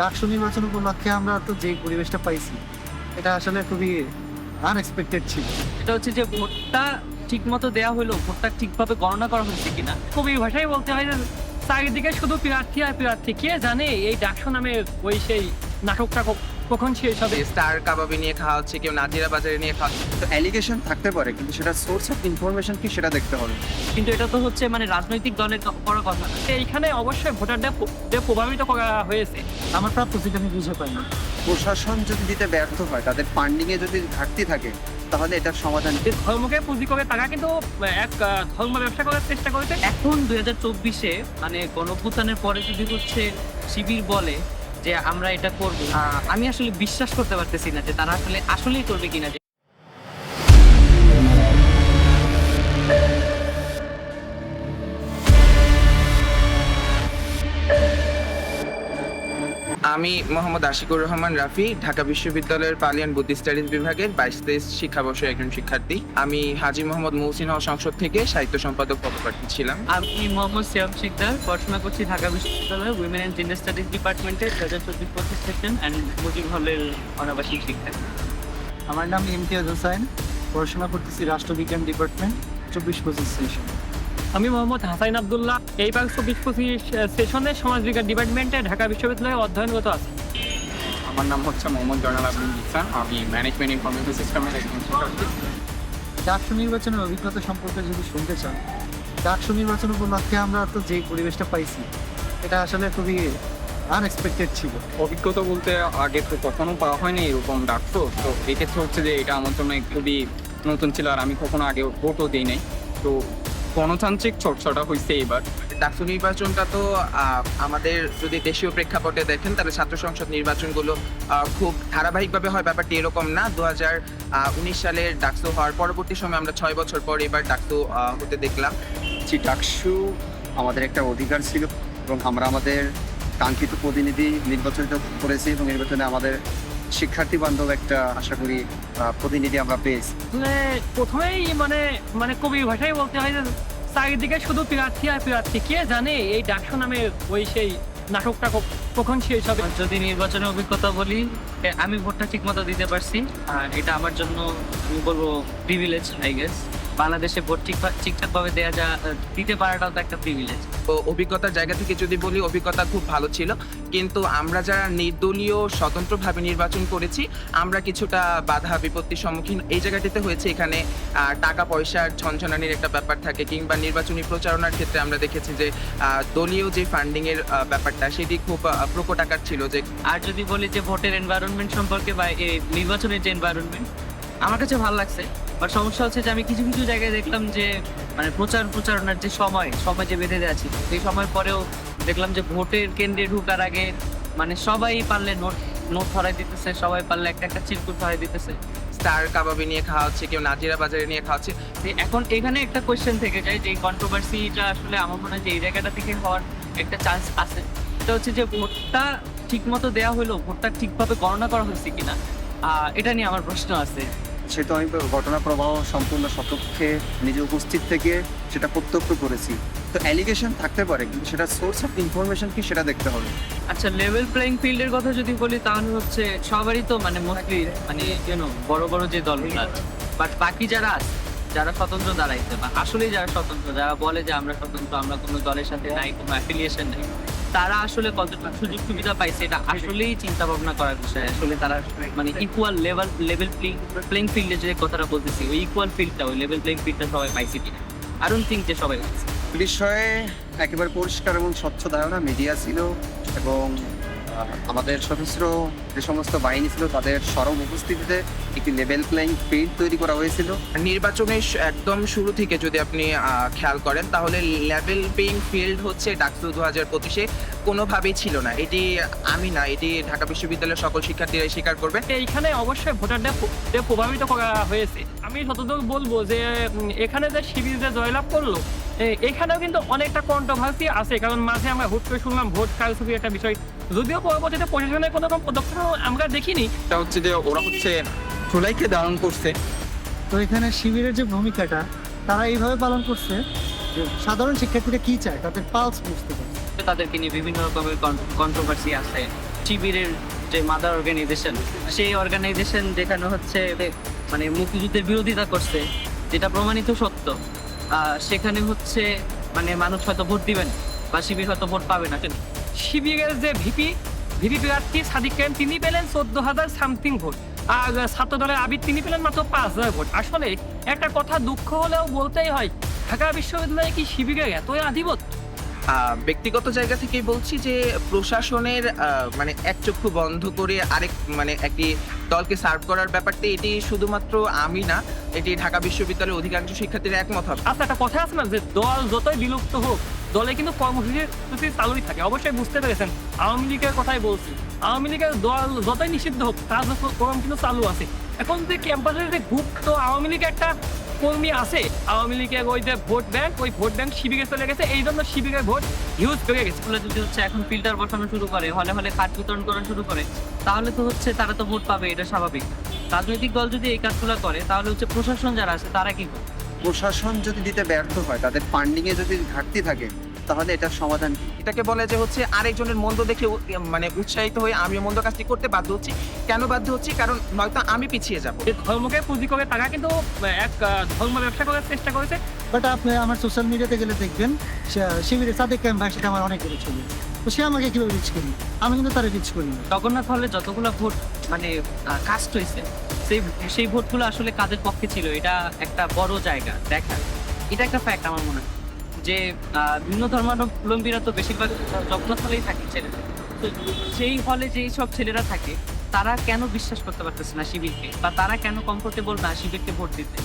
ডাকসু নির্বাচন উপলক্ষে আমরা তো যে পরিবেশটা পাইছি, এটা আসলে খুবই আনএক্সপেক্টেড ছিল। এটা হচ্ছে যে ভোটটা ঠিক মতো দেওয়া হলো, ভোটটা ঠিকভাবে গণনা করা হচ্ছে কিনা। খুবই ভাষায় বলতে হয় যে চারিদিকে শুধু প্রার্থী আর প্রার্থী, কে জানে এই ডাকসু নামে ওই সেই নাটকটা কখন শেষ হবে? স্টার কাবাবে নিয়ে খাওয়া হচ্ছে কেউ নাজিরা বাজারে নিয়ে খাওয়া হচ্ছে। তো অ্যালিগেশন থাকতে পারে কিন্তু সেটা সোর্স অফ ইনফরমেশন কি সেটা দেখতে হবে। কিন্তু এটা তো হচ্ছে মানে রাজনৈতিক দলের বড় কথা না। এইখানে অবশ্যই ভোটারদের প্রভাবিত করা হয়েছে। আমার প্রাপ্য যেটা আমি বুঝে পাইনি প্রশাসন যদি দিতে ব্যর্থ হয় তাদের ফান্ডিং এ যদি ঘাটতি থাকে তাহলে এটার সমাধান? ধর্মকে পুঁজি করে তারা কিন্তু এক ধর্ম ব্যবসা করার চেষ্টা করেছে। এখন দুই হাজার চব্বিশে মানে গণভূতানের পরে যদি হচ্ছে শিবির বলে যে আমরা এটা করব। আমি আসলে বিশ্বাস করতে পারতেছি না যে তারা আসলে আসলেই করবে কিনা আমি মোহাম্মদ আশিকুর রহমান রাফি ঢাকা বিশ্ববিদ্যালয়ের পালিয়ান বুদ্ধিস্ট স্টাডিজ বিভাগের বাইশ তেইশ শিক্ষাবর্ষের একজন শিক্ষার্থী। আমি হাজি মোহাম্মদ মহসিন হল সংসদ থেকে সাহিত্য সম্পাদক পদপ্রার্থী ছিলাম। আমি মোহাম্মদ সিয়াম শিকদার পড়াশোনা করছি ঢাকা বিশ্ববিদ্যালয়ে উইমেন অ্যান্ড জেন্ডার স্টাডিজ ডিপার্টমেন্টে দু হাজার চব্বিশ পঁচিশ সেকশন অ্যান্ড মুজিব হলের অনাবাসিক শিক্ষার্থী আমার নাম ইমতিয়াজ হোসাইন পড়াশোনা করতেছি রাষ্ট্রবিজ্ঞান ডিপার্টমেন্ট চব্বিশ পঁচিশ সেশন। আমি মোহাম্মদ হাসাইন আবদুল্লাহ। এইবার চব্বিশ পঁচিশ সেশনে সমাজ বিজ্ঞান ডিপার্টমেন্টে ঢাকা বিশ্ববিদ্যালয়ে অধ্যয়নগত আছে। আমার নাম হচ্ছে মোহাম্মদ জয়নাল আবদুল ইসলাম আমি ম্যানেজমেন্ট ইনফরমেশন সিস্টেমের একজন ডাকসু নির্বাচনের অভিজ্ঞতা সম্পর্কে যদি শুনতে চান ডাকসু নির্বাচন উপলক্ষে আমরা তো যে পরিবেশটা পাইছি এটা আসলে খুবই আনএক্সপেক্টেড ছিল। অভিজ্ঞতা বলতে আগে তো কখনো পাওয়া হয়নি এরকম ডাকতো তো এক্ষেত্রে হচ্ছে যে এটা আমার জন্য খুবই নতুন ছিল আর আমি কখনো আগে ভোটও দিই নাই তো গণতান্ত্রিক চর্চাটা হয়েছে এবার ডাকসু নির্বাচনটা তো আমাদের যদি দেশীয় প্রেক্ষাপটে দেখেন তাহলে ছাত্র সংসদ নির্বাচনগুলো খুব ধারাবাহিকভাবে হয়। ব্যাপারটি এরকম না। দু হাজার উনিশ সালের ডাকসু হওয়ার পরবর্তী সময় আমরা ছয় বছর পর এবার ডাকসু হতে দেখলাম। যে ডাকসু আমাদের একটা অধিকার ছিল এবং আমরা আমাদের কাঙ্ক্ষিত প্রতিনিধি নির্বাচিত করেছি এবং নির্বাচনে আমাদের শিক্ষার্থী বান্ধব একটা আশা করি আহ, প্রতিনিধি আমরা পেয়েছি। মানে প্রথমেই মানে মানে কবি ভাষায় বলতে হয় যে চারিদিকে শুধু প্রার্থী আর প্রার্থী। কে জানে এই ডাকশো নামে ওই সেই নাটকটা কখন শেষ হবে? যদি নির্বাচনের অভিজ্ঞতা বলি আমি ভোটটা ঠিক মতো দিতে পারছি। আর এটা আমার জন্য আমি বলব প্রিভিলেজ আই গেস বাংলাদেশে ভোট ঠিক ঠিকঠাকভাবে দেওয়া যা দিতে পারাটাও তো একটা প্রিভিলেজ তো অভিজ্ঞতার জায়গা থেকে যদি বলি অভিজ্ঞতা খুব ভালো ছিল। কিন্তু আমরা যারা নির্দলীয় স্বতন্ত্রভাবে নির্বাচন করেছি আমরা কিছুটা বাধা বিপত্তির সম্মুখীন এই জায়গাটিতে হয়েছে। এখানে টাকা পয়সার ঝনঝনানির একটা ব্যাপার থাকে কিংবা নির্বাচনী প্রচারণার ক্ষেত্রে আমরা দেখেছি যে দলীয় যে ফান্ডিং এর ব্যাপারটা সেটি খুব প্রকট আকার ছিল যে আর যদি বলি যে ভোটের এনভায়রনমেন্ট সম্পর্কে বা এই নির্বাচনের যে এনভায়রনমেন্ট আমার কাছে ভালো লাগছে। বাট সমস্যা হচ্ছে যে আমি কিছু কিছু জায়গায় দেখলাম যে মানে প্রচার প্রচারণার যে সময় সময় যে বেঁধে দেওয়া ছিল সেই সময় পরেও দেখলাম যে ভোটের কেন্দ্রে ঢুকার আগে মানে সবাই পারলে নোট নোট ধরাই দিতেছে সবাই পারলে একটা একটা চিরকুট ধরাই দিতেছে। স্টার কাবাবি নিয়ে খাওয়া হচ্ছে কেউ নাজিরা বাজারে নিয়ে খাওয়া হচ্ছে এখন এখানে একটা কোয়েশ্চেন থেকে যায় যে কন্ট্রোভার্সিটা আসলে আমার মনে হয় যে এই জায়গাটা থেকে হওয়ার একটা চান্স আছে। এটা হচ্ছে যে ভোটটা ঠিক মতো দেওয়া হলো ভোটটা ঠিকভাবে গণনা করা হয়েছে কিনা এটা নিয়ে আমার প্রশ্ন আছে। সেটা আমি ঘটনা প্রবাহ সম্পূর্ণ সপক্ষে নিজে উপস্থিত থেকে সেটা প্রত্যক্ষ করেছি। তো অ্যালিগেশন থাকতে পারে, কিন্তু সেটা সোর্স অফ ইনফরমেশন কি সেটা দেখতে হবে। আচ্ছা লেভেল প্লেইং ফিল্ডের কথা যদি বলি, তাহলে হচ্ছে সবারই তো মানে মোস্টলি মানে কেন বড় বড় যে দলগুলো আছে। বাট বাকি যারা আছে, যারা স্বতন্ত্র দাঁড়াইছে বা আসলেই যারা স্বতন্ত্র, যারা বলে যে আমরা স্বতন্ত্র, আমরা কোনো দলের সাথে নাই, কোনো অ্যাফিলিয়েশন নাই। তারা আসলে কতটা সুযোগ সুবিধা পাইছে এটা আসলেই চিন্তা ভাবনা করার বিষয়। আসলে তারা মানে ইকুয়াল লেভেল লেভেল প্লেইং ফিল্ডে যে কথাটা বলতেছি, ওই ইকুয়াল ফিল্ডটা ওই লেভেল প্লেইং ফিল্ডটা সবাই পাইছে কিনা? আই ডোন্ট থিঙ্ক যে সবাই পাইছে। বিষয়ে একেবারে পরিষ্কার এবং স্বচ্ছ ধারণা মিডিয়া ছিল এবং আমাদের সশস্ত্র যে সমস্ত বাহিনী ছিল তাদের সরব উপস্থিতিতে একটি লেভেল প্লেইং ফিল্ড তৈরি করা হয়েছিল। নির্বাচনের একদম শুরু থেকে যদি আপনি খেয়াল করেন তাহলে লেভেল পেইং ফিল্ড হচ্ছে ডাকসু দু হাজার পঁচিশে। কোনোভাবেই ছিল না। এটি আমি না এটি ঢাকা বিশ্ববিদ্যালয়ের সকল শিক্ষার্থীরাই স্বীকার করবে। এইখানে অবশ্যই ভোটারদের প্রভাবিত করা হয়েছে। আমি যতদূর বলব যে এখানে যে শিবির যে জয়লাভ করল এখানেও কিন্তু অনেকটা কন্ট্রোভার্সি আছে কারণ মাঝে আমরা হুট করে শুনলাম ভোট কারচুপির একটা বিষয়। যদিও পরবর্তীতে প্রশাসনের কোনো রকম পদক্ষেপ আমরা দেখিনি। এটা হচ্ছে যে ওরা হচ্ছে চুলাইকে ধারণ করছে। তো এখানে শিবিরের যে ভূমিকাটা তারা এইভাবে পালন করছে যে সাধারণ শিক্ষার্থীরা কি চায়? তাদের পালস বুঝতে পারে তাদেরকে নিয়ে বিভিন্ন রকমের কন্ট্রোভার্সি আছে। শিবিরের যে মাদার অর্গানাইজেশন সেই অর্গানাইজেশন যেখানে হচ্ছে মানে মুক্তিযুদ্ধের বিরোধিতা করছে যেটা প্রমাণিত সত্য। সেখানে হচ্ছে মানে মানুষ হয়তো ভোট দিবেন বা শিবির হয়তো ভোট পাবে না। শিবিরের যে ভিপি ভিপি প্রার্থী সাদিক খান তিনি পেলেন চোদ্দ হাজার সামথিং ভোট। আর ছাত্র দলের আবির, তিনি পেলেন মাত্র পাঁচ হাজার ভোট। আসলে একটা কথা দুঃখ হলেও বলতেই হয়, ঢাকা বিশ্ববিদ্যালয়ে কি শিবিরের এতই আধিপত্য? ব্যক্তিগত জায়গা থেকেই বলছি যে প্রশাসনের মানে এক চক্ষু বন্ধ করে আরেক মানে একটি দলকে সার্ভ করার ব্যাপারটি এটি শুধুমাত্র আমি না, এটি ঢাকা বিশ্ববিদ্যালয়ের অধিকাংশ শিক্ষার্থীরা একমত হবে। আচ্ছা একটা কথা আছে না যে দল যতই বিলুপ্ত হোক, দলে কিন্তু কর্মসূচি সূচি চালুই থাকে। অবশ্যই বুঝতে পেরেছেন। আওয়ামী লীগের কথাই বলছি। আওয়ামী লীগের দল যতই নিষিদ্ধ হোক, কার্যক্রম কিন্তু চালু আছে। এখন যে ক্যাম্পাসের যে গুপ্ত আওয়ামী লীগ একটা কর্মী আছে। আওয়ামী লীগের ওই যে ভোট ব্যাংক ওই ভোট ব্যাংক শিবিকে চলে গেছে। এই জন্য শিবিরের ভোট হিউজ বেড়ে গেছে। ফলে যদি হচ্ছে এখন ফিল্টার বসানো শুরু করে হলে হলে কার্ড বিতরণ করা শুরু করে তাহলে তো হচ্ছে তারা তো ভোট পাবে এটা স্বাভাবিক। রাজনৈতিক দল যদি এই কাজগুলো করে তাহলে হচ্ছে প্রশাসন যারা আছে তারা কি প্রশাসন যদি দিতে ব্যর্থ হয় তাদের ফান্ডিং এ যদি ঘাটতি থাকে তাহলে এটার সমাধান কি? এটাকে বলে যে হচ্ছে আরেকজনের মন্দ দেখে মানে উৎসাহিত হয়ে আমি মন্দ কাজটি করতে বাধ্য হচ্ছি। কেন বাধ্য হচ্ছি? কারণ নয়তো আমি পিছিয়ে যাব। যে ধর্মকে পুঁজি করে তারা কিন্তু এক ধর্ম ব্যবসা করার চেষ্টা করেছে। বাট আপনি আমার সোশ্যাল মিডিয়াতে গেলে দেখবেন শিবিরের সাদেক ক্যাম্প ভাই সেটা আমার অনেক ছবি তো সে আমাকে কীভাবে রিচ করি? আমি কিন্তু তারা রিচ করি জগন্নাথ হলে যতগুলো ভোট মানে কাস্ট হয়েছে সেই সেই ভোটগুলো আসলে কাদের পক্ষে ছিল? এটা একটা বড় জায়গা দেখা। এটা একটা ফ্যাক্ট আমার মনে হয়। যে ভিন্ন ধর্মাবলম্বীরা তো বেশিরভাগ যজ্ঞস্থলেই থাকে ছেলেরা। তো সেই হলে যেই সব ছেলেরা থাকে, তারা কেন বিশ্বাস করতে পারতেছে না শিবিরকে? বা তারা কেন কমফোর্টেবল না শিবিরকে ভোট দিতে?